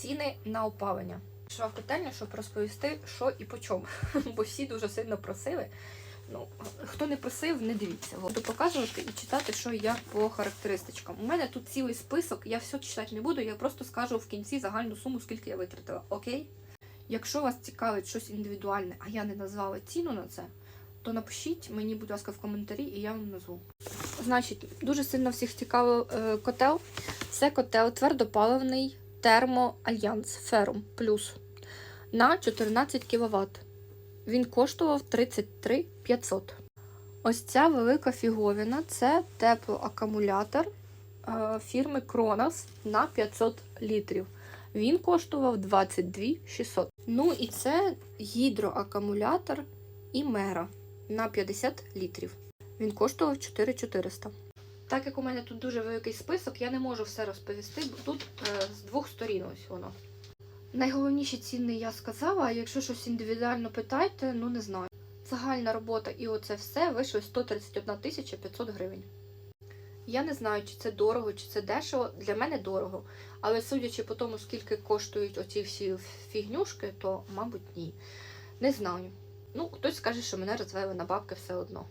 ціни на опалення. Пішла в котельню, щоб розповісти, що і по чому. Бо всі дуже сильно просили. Ну, хто не просив, не дивіться. Буду показувати і читати, що як по характеристичкам. У мене тут цілий список, я все читати не буду, я просто скажу в кінці загальну суму, скільки я витратила. Окей? Якщо вас цікавить щось індивідуальне, а я не назвала ціну на це, то напишіть мені, будь ласка, в коментарі, і я вам назву. Значить, дуже сильно всіх цікавив е, котел. Це котел твердопаливний термо Альянс Ферум Плюс на 14 кВт. Він коштував 33 500. Ось ця велика фіговіна це теплоакумулятор е, фірми Кронос на 500 літрів. Він коштував 22 600. Ну і це гідроакумулятор Імера на 50 літрів. Він коштував 4400. Так як у мене тут дуже великий список, я не можу все розповісти, бо тут е, з двох сторін ось воно. Найголовніші ціни я сказала, а якщо щось індивідуально питаєте, ну не знаю. Загальна робота і оце все вийшло 131 тисяча 500 гривень. Я не знаю, чи це дорого, чи це дешево. Для мене дорого. Але судячи по тому, скільки коштують оці всі фігнюшки, то, мабуть, ні. Не знаю. Ну, хтось скаже, що мене розвели на бабки все одно.